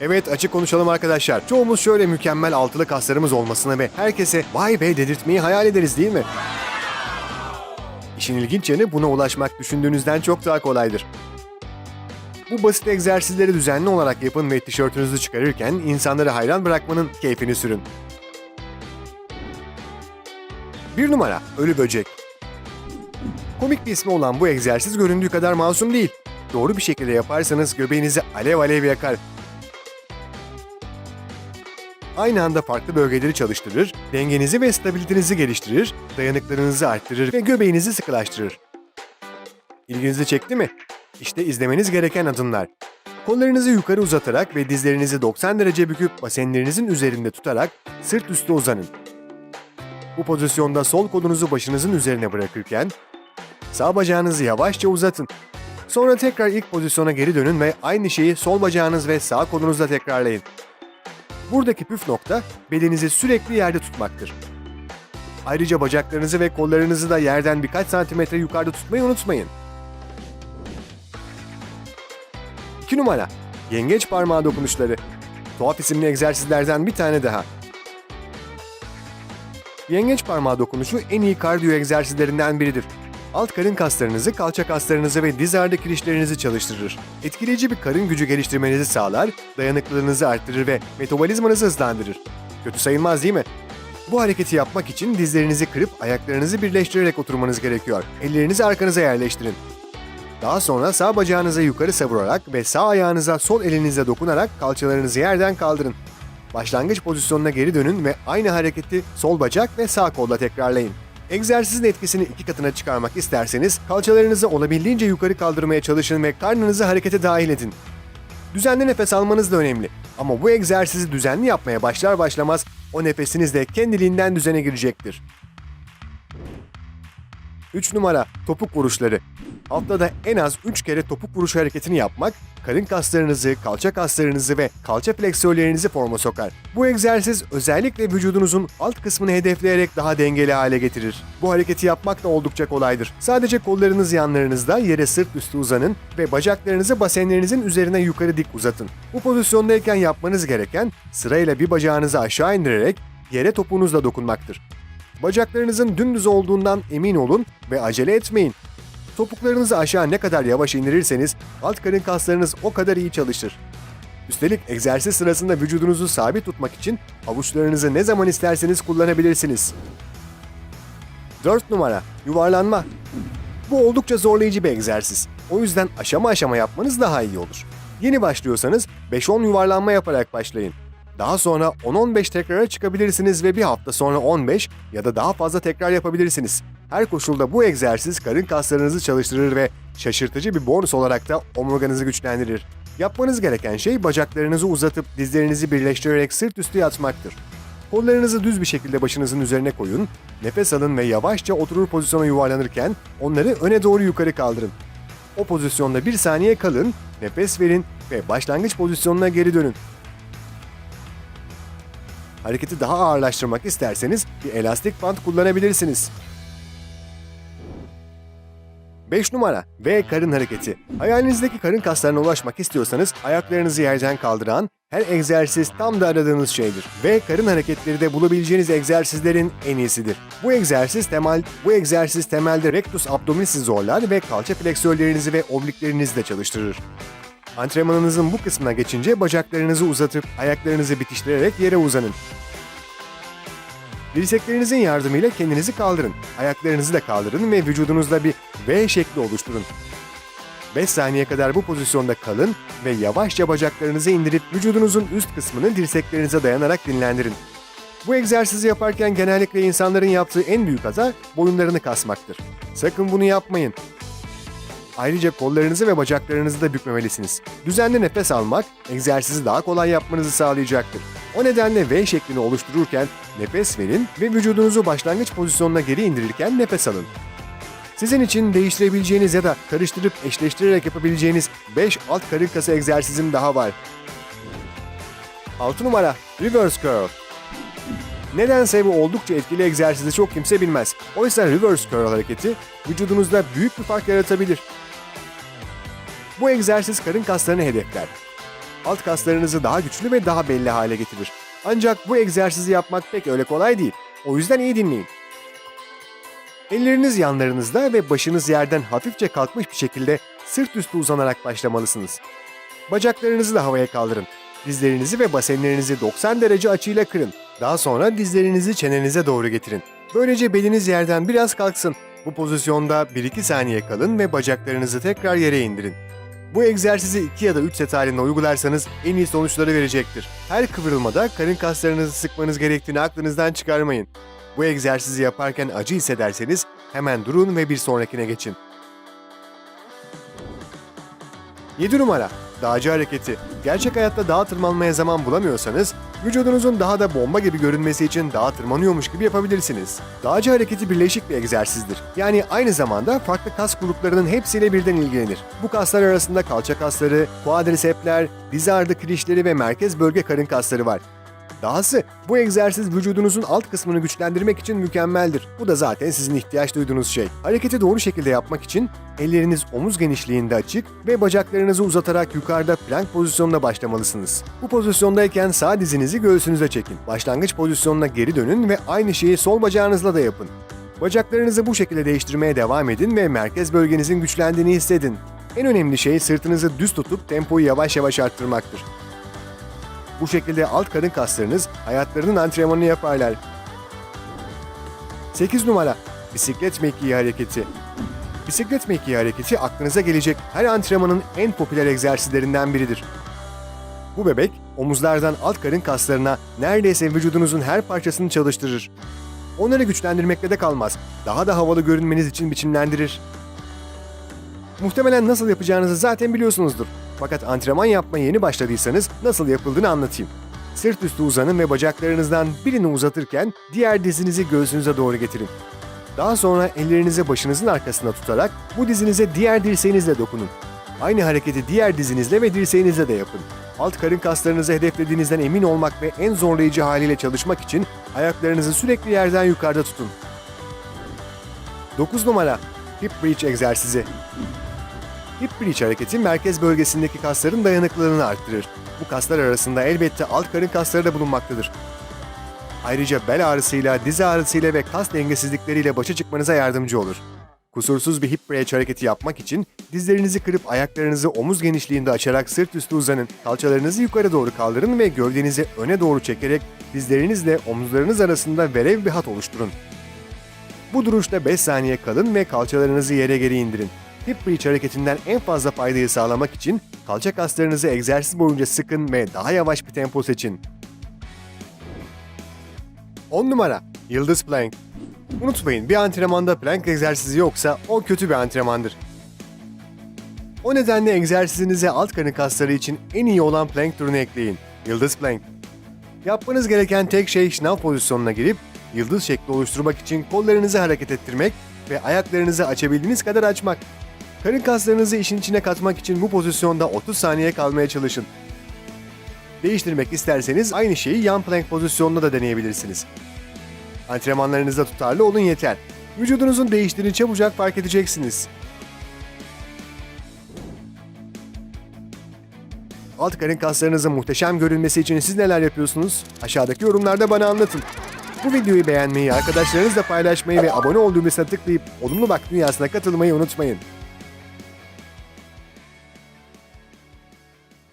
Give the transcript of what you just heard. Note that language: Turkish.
Evet açık konuşalım arkadaşlar. Çoğumuz şöyle mükemmel altılı kaslarımız olmasını ve herkese vay be dedirtmeyi hayal ederiz değil mi? İşin ilginç yanı buna ulaşmak düşündüğünüzden çok daha kolaydır. Bu basit egzersizleri düzenli olarak yapın ve tişörtünüzü çıkarırken insanları hayran bırakmanın keyfini sürün. Bir numara, ölü böcek. Komik bir ismi olan bu egzersiz göründüğü kadar masum değil. Doğru bir şekilde yaparsanız göbeğinizi alev alev yakar. Aynı anda farklı bölgeleri çalıştırır, dengenizi ve stabilitenizi geliştirir, dayanıklılığınızı arttırır ve göbeğinizi sıkılaştırır. İlginizi çekti mi? İşte izlemeniz gereken adımlar. Kollarınızı yukarı uzatarak ve dizlerinizi 90 derece büküp basenlerinizin üzerinde tutarak sırt üstü uzanın. Bu pozisyonda sol kolunuzu başınızın üzerine bırakırken sağ bacağınızı yavaşça uzatın. Sonra tekrar ilk pozisyona geri dönün ve aynı şeyi sol bacağınız ve sağ kolunuzla tekrarlayın. Buradaki püf nokta belinizi sürekli yerde tutmaktır. Ayrıca bacaklarınızı ve kollarınızı da yerden birkaç santimetre yukarıda tutmayı unutmayın. 2 numara. Yengeç parmağı dokunuşları. Tuhaf isimli egzersizlerden bir tane daha. Yengeç parmağı dokunuşu en iyi kardiyo egzersizlerinden biridir. Alt karın kaslarınızı, kalça kaslarınızı ve diz ağrı kirişlerinizi çalıştırır. Etkileyici bir karın gücü geliştirmenizi sağlar, dayanıklılığınızı arttırır ve metabolizmanızı hızlandırır. Kötü sayılmaz değil mi? Bu hareketi yapmak için dizlerinizi kırıp ayaklarınızı birleştirerek oturmanız gerekiyor. Ellerinizi arkanıza yerleştirin. Daha sonra sağ bacağınızı yukarı savurarak ve sağ ayağınıza sol elinizle dokunarak kalçalarınızı yerden kaldırın. Başlangıç pozisyonuna geri dönün ve aynı hareketi sol bacak ve sağ kolla tekrarlayın. Egzersizin etkisini iki katına çıkarmak isterseniz kalçalarınızı olabildiğince yukarı kaldırmaya çalışın ve karnınızı harekete dahil edin. Düzenli nefes almanız da önemli. Ama bu egzersizi düzenli yapmaya başlar başlamaz o nefesiniz de kendiliğinden düzene girecektir. 3 numara topuk vuruşları. Haftada en az 3 kere topuk vuruş hareketini yapmak, karın kaslarınızı, kalça kaslarınızı ve kalça fleksörlerinizi forma sokar. Bu egzersiz özellikle vücudunuzun alt kısmını hedefleyerek daha dengeli hale getirir. Bu hareketi yapmak da oldukça kolaydır. Sadece kollarınız yanlarınızda yere sırt üstü uzanın ve bacaklarınızı basenlerinizin üzerine yukarı dik uzatın. Bu pozisyondayken yapmanız gereken sırayla bir bacağınızı aşağı indirerek yere topuğunuzla dokunmaktır. Bacaklarınızın dümdüz olduğundan emin olun ve acele etmeyin. Topuklarınızı aşağı ne kadar yavaş indirirseniz alt karın kaslarınız o kadar iyi çalışır. Üstelik egzersiz sırasında vücudunuzu sabit tutmak için avuçlarınızı ne zaman isterseniz kullanabilirsiniz. 4 numara yuvarlanma. Bu oldukça zorlayıcı bir egzersiz. O yüzden aşama aşama yapmanız daha iyi olur. Yeni başlıyorsanız 5-10 yuvarlanma yaparak başlayın. Daha sonra 10-15 tekrara çıkabilirsiniz ve bir hafta sonra 15 ya da daha fazla tekrar yapabilirsiniz. Her koşulda bu egzersiz karın kaslarınızı çalıştırır ve şaşırtıcı bir bonus olarak da omurganızı güçlendirir. Yapmanız gereken şey bacaklarınızı uzatıp dizlerinizi birleştirerek sırt üstü yatmaktır. Kollarınızı düz bir şekilde başınızın üzerine koyun, nefes alın ve yavaşça oturur pozisyona yuvarlanırken onları öne doğru yukarı kaldırın. O pozisyonda bir saniye kalın, nefes verin ve başlangıç pozisyonuna geri dönün. Hareketi daha ağırlaştırmak isterseniz bir elastik bant kullanabilirsiniz. 5 numara V karın hareketi. Hayalinizdeki karın kaslarına ulaşmak istiyorsanız ayaklarınızı yerden kaldıran her egzersiz tam da aradığınız şeydir. V karın hareketleri de bulabileceğiniz egzersizlerin en iyisidir. Bu egzersiz temel bu egzersiz temelde rectus abdominis'i zorlar ve kalça fleksörlerinizi ve obliklerinizi de çalıştırır. Antrenmanınızın bu kısmına geçince bacaklarınızı uzatıp ayaklarınızı bitiştirerek yere uzanın. Dirseklerinizin yardımıyla kendinizi kaldırın. Ayaklarınızı da kaldırın ve vücudunuzda bir V şekli oluşturun. 5 saniye kadar bu pozisyonda kalın ve yavaşça bacaklarınızı indirip vücudunuzun üst kısmını dirseklerinize dayanarak dinlendirin. Bu egzersizi yaparken genellikle insanların yaptığı en büyük hata boyunlarını kasmaktır. Sakın bunu yapmayın. Ayrıca kollarınızı ve bacaklarınızı da bükmemelisiniz. Düzenli nefes almak egzersizi daha kolay yapmanızı sağlayacaktır. O nedenle V şeklini oluştururken nefes verin ve vücudunuzu başlangıç pozisyonuna geri indirirken nefes alın. Sizin için değiştirebileceğiniz ya da karıştırıp eşleştirerek yapabileceğiniz 5 alt karın kası egzersizim daha var. 6 numara Reverse Curl. Nedense bu oldukça etkili egzersizi çok kimse bilmez. Oysa reverse curl hareketi vücudunuzda büyük bir fark yaratabilir. Bu egzersiz karın kaslarını hedefler. alt kaslarınızı daha güçlü ve daha belli hale getirir. Ancak bu egzersizi yapmak pek öyle kolay değil. O yüzden iyi dinleyin. Elleriniz yanlarınızda ve başınız yerden hafifçe kalkmış bir şekilde sırt üstü uzanarak başlamalısınız. Bacaklarınızı da havaya kaldırın. Dizlerinizi ve basenlerinizi 90 derece açıyla kırın. Daha sonra dizlerinizi çenenize doğru getirin. Böylece beliniz yerden biraz kalksın. Bu pozisyonda 1-2 saniye kalın ve bacaklarınızı tekrar yere indirin. Bu egzersizi 2 ya da 3 set halinde uygularsanız en iyi sonuçları verecektir. Her kıvrılmada karın kaslarınızı sıkmanız gerektiğini aklınızdan çıkarmayın. Bu egzersizi yaparken acı hissederseniz hemen durun ve bir sonrakine geçin. 7 numara Dağcı hareketi. Gerçek hayatta dağa tırmanmaya zaman bulamıyorsanız, vücudunuzun daha da bomba gibi görünmesi için dağa tırmanıyormuş gibi yapabilirsiniz. Dağcı hareketi birleşik bir egzersizdir. Yani aynı zamanda farklı kas gruplarının hepsiyle birden ilgilenir. Bu kaslar arasında kalça kasları, quadricepsler, diz ardı kirişleri ve merkez bölge karın kasları var. Dahası bu egzersiz vücudunuzun alt kısmını güçlendirmek için mükemmeldir. Bu da zaten sizin ihtiyaç duyduğunuz şey. Hareketi doğru şekilde yapmak için elleriniz omuz genişliğinde açık ve bacaklarınızı uzatarak yukarıda plank pozisyonuna başlamalısınız. Bu pozisyondayken sağ dizinizi göğsünüze çekin. Başlangıç pozisyonuna geri dönün ve aynı şeyi sol bacağınızla da yapın. Bacaklarınızı bu şekilde değiştirmeye devam edin ve merkez bölgenizin güçlendiğini hissedin. En önemli şey sırtınızı düz tutup tempoyu yavaş yavaş arttırmaktır. Bu şekilde alt karın kaslarınız hayatlarının antrenmanını yaparlar. 8 numara Bisiklet mekiği hareketi. Bisiklet mekiği hareketi aklınıza gelecek her antrenmanın en popüler egzersizlerinden biridir. Bu bebek omuzlardan alt karın kaslarına neredeyse vücudunuzun her parçasını çalıştırır. Onları güçlendirmekle de kalmaz. Daha da havalı görünmeniz için biçimlendirir. Muhtemelen nasıl yapacağınızı zaten biliyorsunuzdur. Fakat antrenman yapmaya yeni başladıysanız nasıl yapıldığını anlatayım. Sırt üstü uzanın ve bacaklarınızdan birini uzatırken diğer dizinizi göğsünüze doğru getirin. Daha sonra ellerinizi başınızın arkasına tutarak bu dizinize diğer dirseğinizle dokunun. Aynı hareketi diğer dizinizle ve dirseğinizle de yapın. Alt karın kaslarınızı hedeflediğinizden emin olmak ve en zorlayıcı haliyle çalışmak için ayaklarınızı sürekli yerden yukarıda tutun. 9 numara Hip Bridge egzersizi. Hip bridge hareketi merkez bölgesindeki kasların dayanıklılığını arttırır. Bu kaslar arasında elbette alt karın kasları da bulunmaktadır. Ayrıca bel ağrısıyla, diz ağrısıyla ve kas dengesizlikleriyle başa çıkmanıza yardımcı olur. Kusursuz bir hip bridge hareketi yapmak için dizlerinizi kırıp ayaklarınızı omuz genişliğinde açarak sırt üstü uzanın. Kalçalarınızı yukarı doğru kaldırın ve gövdenizi öne doğru çekerek dizlerinizle omuzlarınız arasında verev bir hat oluşturun. Bu duruşta 5 saniye kalın ve kalçalarınızı yere geri indirin. Hip bridge hareketinden en fazla faydayı sağlamak için kalça kaslarınızı egzersiz boyunca sıkın ve daha yavaş bir tempo seçin. 10 numara Yıldız Plank Unutmayın bir antrenmanda plank egzersizi yoksa o kötü bir antrenmandır. O nedenle egzersizinize alt karın kasları için en iyi olan plank türünü ekleyin. Yıldız Plank. Yapmanız gereken tek şey şınav pozisyonuna girip yıldız şekli oluşturmak için kollarınızı hareket ettirmek ve ayaklarınızı açabildiğiniz kadar açmak. Karın kaslarınızı işin içine katmak için bu pozisyonda 30 saniye kalmaya çalışın. Değiştirmek isterseniz aynı şeyi yan plank pozisyonunda da deneyebilirsiniz. Antrenmanlarınızda tutarlı olun yeter. Vücudunuzun değiştiğini çabucak fark edeceksiniz. Alt karın kaslarınızın muhteşem görünmesi için siz neler yapıyorsunuz? Aşağıdaki yorumlarda bana anlatın. Bu videoyu beğenmeyi, arkadaşlarınızla paylaşmayı ve abone ol düğmesine tıklayıp olumlu bak dünyasına katılmayı unutmayın.